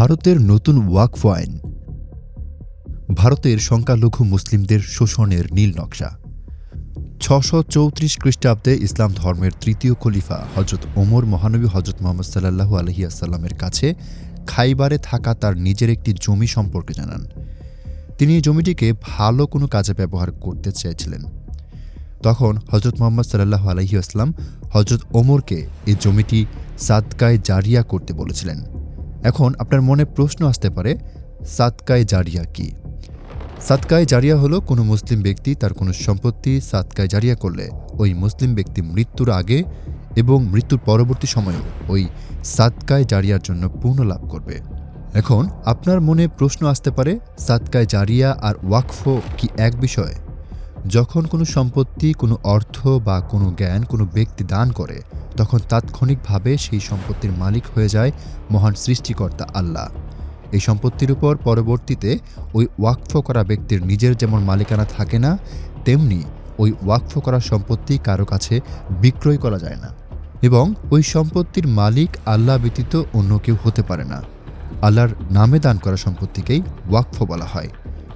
ভারতের নতুন ওয়াকফ আইন। ভারতের সংখ্যালঘু মুসলিমদের শোষণের নীল নকশা। ছশো চৌত্রিশ খ্রিস্টাব্দে ইসলাম ধর্মের তৃতীয় খলিফা হজরত ওমর মহানবী হজরত মোহাম্মদ সাল্লাহু আলহিয়াসাল্লামের কাছে খাইবারে থাকা তার নিজের একটি জমি সম্পর্কে জানান। তিনি এই জমিটিকে ভালো কোনো কাজে ব্যবহার করতে চেয়েছিলেন। তখন হজরত মোহাম্মদ সাল্লাহ আলহিউসলাম হজরত ওমরকে এই জমিটি সাদকায় জারিয়া করতে বলেছিলেন। এখন আপনার মনে প্রশ্ন আসতে পারে, সাতকায় জারিয়া কি? সাতকায় জারিয়া হলো কোনো মুসলিম ব্যক্তি তার কোনো সম্পত্তি সাতকায় জারিয়া করলে, ওই মুসলিম ব্যক্তি মৃত্যুর আগে এবং মৃত্যুর পরবর্তী সময়েও ওই সাতকায় জারিয়ার জন্য পূর্ণ লাভ করবে। এখন আপনার মনে প্রশ্ন আসতে পারে, সাতকায় জারিয়া আর ওয়াকফো কি এক বিষয়? যখন কোনো সম্পত্তি, কোনো অর্থ বা কোনো জ্ঞান কোনো ব্যক্তি দান করে, তখন তাৎক্ষণিকভাবে সেই সম্পত্তির মালিক হয়ে যায় মহান সৃষ্টিকর্তা আল্লাহ। এই সম্পত্তির উপর পরবর্তীতে ওই ওয়াকফ করা ব্যক্তির নিজের যেমন মালিকানা থাকে না, তেমনি ওই ওয়াকফ করা সম্পত্তি কারও কাছে বিক্রয় করা যায় না এবং ওই সম্পত্তির মালিক আল্লাহ ব্যতীত অন্য কেউ হতে পারে না। আল্লাহর নামে দান করা সম্পত্তিকেই ওয়াকফ বলা হয়।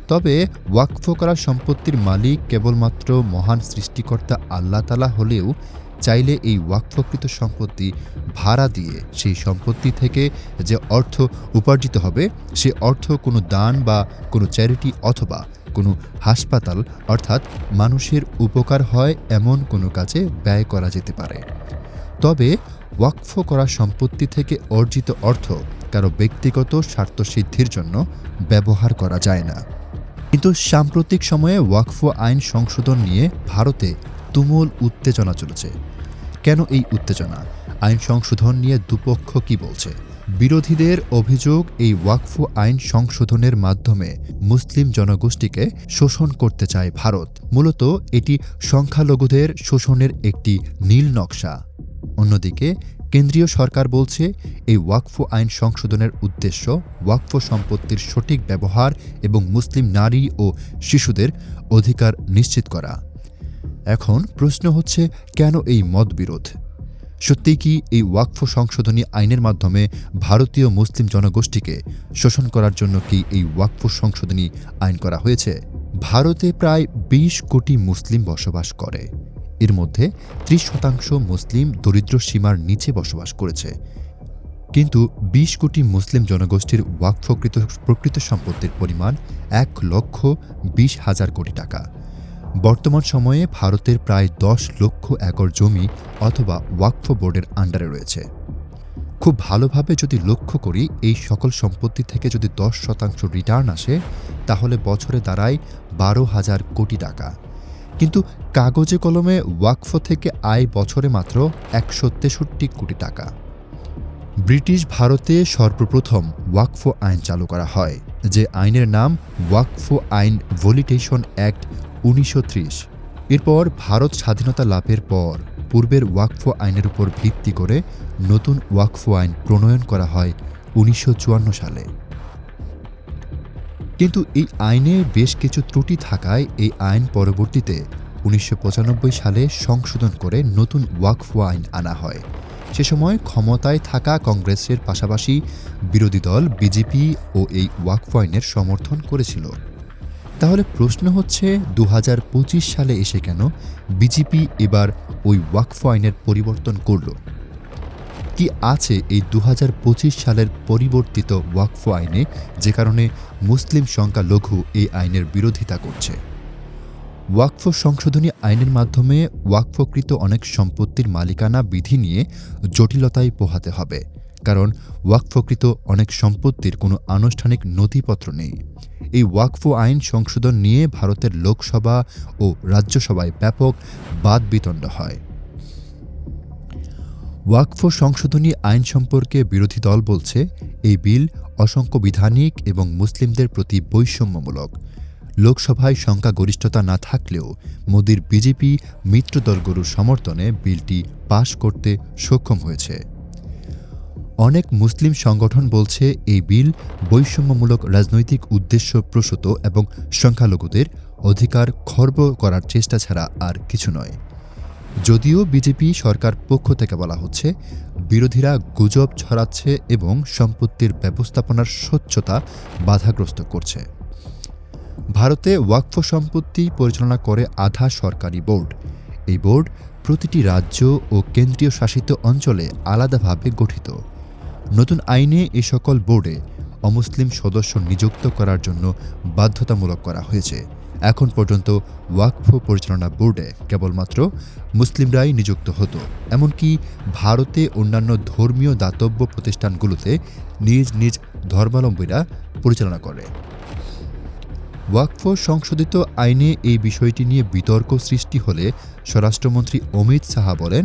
তবে ওয়াকফ করা সম্পত্তির মালিক কেবলমাত্র মহান সৃষ্টিকর্তা আল্লাহ তালা হলেও চাইলে এই ওয়াকফকৃত সম্পত্তি ভাড়া দিয়ে সেই সম্পত্তি থেকে যে অর্থ উপার্জিত হবে, সে অর্থ কোনো দান বা কোনো চ্যারিটি অথবা কোনো হাসপাতাল অর্থাৎ মানুষের উপকার হয় এমন কোনো কাজে ব্যয় করা যেতে পারে। তবে ওয়াকফ করা সম্পত্তি থেকে অর্জিত অর্থ কারও ব্যক্তিগত স্বার্থসিদ্ধির জন্য ব্যবহার করা যায় না। কিন্তু সাম্প্রতিক সময়ে ওয়াকফ আইন সংশোধন নিয়ে ভারতে তুমুল উত্তেজনা চলেছে। কেন এই উত্তেজনা? আইন সংশোধন নিয়ে দুপক্ষ কি বলছে? বিরোধীদের অভিযোগ এই ওয়াকফ আইন সংশোধনের মাধ্যমে মুসলিম জনগোষ্ঠীকে শোষণ করতে চায় ভারত। মূলত এটি সংখ্যালঘুদের শোষণের একটি নীল নকশা। অন্যদিকে কেন্দ্রীয় সরকার বলছে, এই ওয়াকফ আইন সংশোধনের উদ্দেশ্য ওয়াকফ সম্পত্তির সঠিক ব্যবহার এবং মুসলিম নারী ও শিশুদের অধিকার নিশ্চিত করা। এখন প্রশ্ন হচ্ছে, কেন এই মতবিরোধ? সত্যিই কি এই ওয়াকফ সংশোধনী আইনের মাধ্যমে ভারতীয় মুসলিম জনগোষ্ঠীকে শোষণ করার জন্য কি এই ওয়াকফ সংশোধনী আইন করা হয়েছে? ভারতে প্রায় ২০ কোটি মুসলিম বসবাস করে। এর মধ্যে ত্রিশ শতাংশ মুসলিম দরিদ্র সীমার নিচে বসবাস করেছে। কিন্তু ২০ কোটি মুসলিম জনগোষ্ঠীর ওয়াকফকৃত প্রকৃত সম্পত্তির পরিমাণ এক লক্ষ বিশ হাজার কোটি টাকা। বর্তমান সময়ে ভারতের প্রায় দশ লক্ষ একর জমি অথবা ওয়াকফ বোর্ডের আন্ডারে রয়েছে। খুব ভালোভাবে যদি লক্ষ্য করি, এই সকল সম্পত্তি থেকে যদি দশ শতাংশ রিটার্ন আসে, তাহলে বছরে দাঁড়ায় বারো হাজার কোটি টাকা। কিন্তু কাগজে কলমে ওয়াকফ থেকে আয় বছরে মাত্র একশো তেষট্টি কোটি টাকা। ব্রিটিশ ভারতে সর্বপ্রথম ওয়াকফ আইন চালু করা হয়, যে আইনের নাম ওয়াকফ আইন ভলিটেশন অ্যাক্ট উনিশশো ত্রিশ। এরপর ভারত স্বাধীনতা লাভের পর পূর্বের ওয়াকফ আইনের উপর ভিত্তি করে নতুন ওয়াকফ আইন প্রণয়ন করা হয় উনিশশো চুয়ান্ন সালে। কিন্তু এই আইনে বেশ কিছু ত্রুটি থাকায় এই আইন পরবর্তীতে উনিশশো পঁচানব্বই সালে সংশোধন করে নতুন ওয়াকফ আইন আনা হয়। সে সময় ক্ষমতায় থাকা কংগ্রেসের পাশাপাশি বিরোধী দল, বিজেপি ও এই ওয়াকফ আইনের সমর্থন করেছিল। তাহলে প্রশ্ন হচ্ছে দু হাজার পঁচিশ সালে এসে কেন বিজেপি এবার ওই ওয়াকফ আইনের পরিবর্তন করল? কি আছে এই দু হাজার পঁচিশ সালের পরিবর্তিত ওয়াকফ আইনে যে কারণে মুসলিম সংখ্যালঘু এই আইনের বিরোধিতা করছে? ওয়াকফ সংশোধনী আইনের মাধ্যমে ওয়াকফকৃত অনেক সম্পত্তির মালিকানা বিধি নিয়ে জটিলতায় পোহাতে হবে, কারণ ওয়াকফকৃত অনেক সম্পত্তির কোনো আনুষ্ঠানিক নথিপত্র নেই। এই ওয়াকফ আইন সংশোধন নিয়ে ভারতের লোকসভা ও রাজ্যসভায় ব্যাপক বাদ বিতণ্ড হয়। ওয়াকফ সংশোধনী আইন সম্পর্কে বিরোধী দল বলছে, এই বিল অসংখ্যবিধানিক এবং মুসলিমদের প্রতি বৈষম্যমূলক। লোকসভায় সংখ্যাগরিষ্ঠতা না থাকলেও মোদির বিজেপি মিত্র সমর্থনে বিলটি পাশ করতে সক্ষম হয়েছে। অনেক মুসলিম সংগঠন বলছে, এই বিল বৈষম্যমূলক রাজনৈতিক উদ্দেশ্য প্রসূত এবং সংখ্যালঘুদের অধিকার খর্ব করার চেষ্টা ছাড়া আর কিছু নয়। যদিও বিজেপি সরকার পক্ষ থেকে বলা হচ্ছে, বিরোধীরা গুজব ছড়াচ্ছে এবং সম্পত্তির ব্যবস্থাপনার স্বচ্ছতা বাধাগ্রস্ত করছে। ভারতে ওয়াকফ সম্পত্তি পরিচালনা করে আধা সরকারি বোর্ড। এই বোর্ড প্রতিটি রাজ্য ও কেন্দ্রীয় শাসিত অঞ্চলে আলাদাভাবে গঠিত। নতুন আইনে এ সকল বোর্ডে অমুসলিম সদস্য নিযুক্ত করার জন্য বাধ্যতামূলক করা হয়েছে। এখন পর্যন্ত ওয়াকফ পরিচালনা বোর্ডে কেবলমাত্র মুসলিমরাই নিযুক্ত হতো। এমনকি ভারতে অন্যান্য ধর্মীয় দাতব্য প্রতিষ্ঠানগুলোতে নিজ নিজ ধর্মাবলম্বীরা পরিচালনা করে। ওয়াকফ সংশোধিত আইনে এই বিষয়টি নিয়ে বিতর্ক সৃষ্টি হলে স্বরাষ্ট্রমন্ত্রী অমিত সাহা বলেন,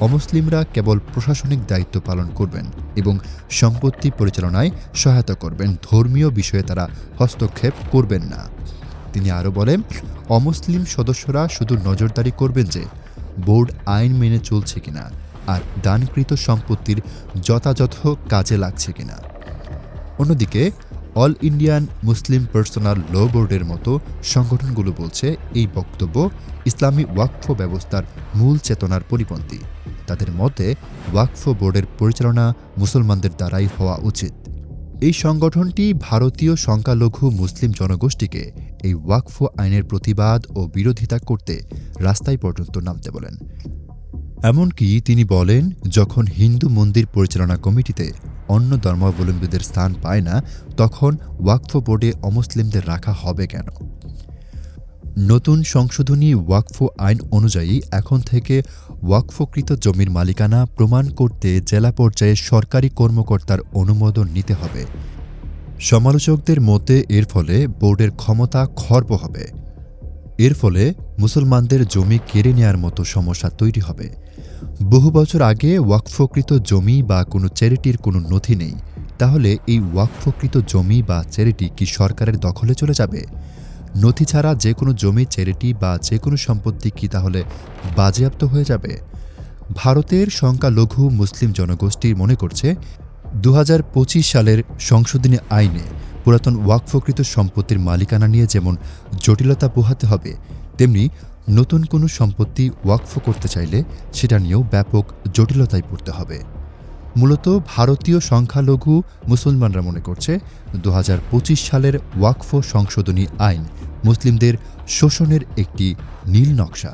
অমুসলিমরা কেবল প্রশাসনিক দায়িত্ব পালন করবেন এবং সম্পত্তি পরিচালনায় সহায়তা করবেন। ধর্মীয় বিষয়ে তারা হস্তক্ষেপ করবেন না। তিনি আরও বলেন, অমুসলিম সদস্যরা শুধু নজরদারি করবেন যে বোর্ড আইন মেনে চলছে কিনা আর দানকৃত সম্পত্তির যথাযথ কাজে লাগছে কিনা। অন্যদিকে, all Indian Muslim personal law বোর্ডের মতো সংগঠনগুলো বলছে এই বক্তব্য ইসলামী ওয়াকফ ব্যবস্থার মূল চেতনার পরিপন্থী। তাদের মতে, ওয়াকফ বোর্ডের পরিচালনা মুসলমানদের দ্বারাই হওয়া উচিত। এই সংগঠনটি ভারতীয় সংখ্যালঘু মুসলিম জনগোষ্ঠীকে এই ওয়াকফ আইনের প্রতিবাদ ও বিরোধিতা করতে রাস্তায় পর্যন্ত নামতে বলেন। এমনকি তিনি বলেন, যখন হিন্দু মন্দির পরিচালনা কমিটিতে অন্য ধর্মাবলম্বীদের স্থান পায় না, তখন ওয়াকফ বোর্ডে অমুসলিমদের রাখা হবে কেন? নতুন সংশোধনী ওয়াকফ আইন অনুযায়ী এখন থেকে ওয়াকফকৃত জমির মালিকানা প্রমাণ করতে জেলা পর্যায়ে সরকারি কর্মকর্তার অনুমোদন নিতে হবে। সমালোচকদের মতে এর ফলে বোর্ডের ক্ষমতা খর্ব হবে। এর ফলে মুসলমানদের জমি কেড়ে নেয়ার মতো সমস্যা তৈরি হবে। বহু বছর আগে ওয়াকফকৃত জমি বা কোনো চ্যারিটির কোনো নথি নেই, তাহলে এই ওয়াকফকৃত জমি বা চ্যারিটি কি সরকারের দখলে চলে যাবে? নথি ছাড়া যে কোনো জমি, চ্যারিটি বা যে কোনো সম্পত্তি কি তাহলে বাজেয়াপ্ত হয়ে যাবে? ভারতের সংখ্যালঘু মুসলিম জনগোষ্ঠী মনে করছে দু হাজার পঁচিশ সালের সংশোধনী আইনে পুরাতন ওয়াকফকৃত সম্পত্তির মালিকানা নিয়ে যেমন জটিলতা পোহাতে হবে, তেমনি নতুন কোনো সম্পত্তি ওয়াকফ করতে চাইলে সেটা নিয়েও ব্যাপক জটিলতায় পড়তে হবে। মূলত ভারতীয় সংখ্যালঘু মুসলমানরা মনে করছে দু হাজার পঁচিশ সালের ওয়াকফ সংশোধনী আইন মুসলিমদের শোষণের একটি নীল নকশা।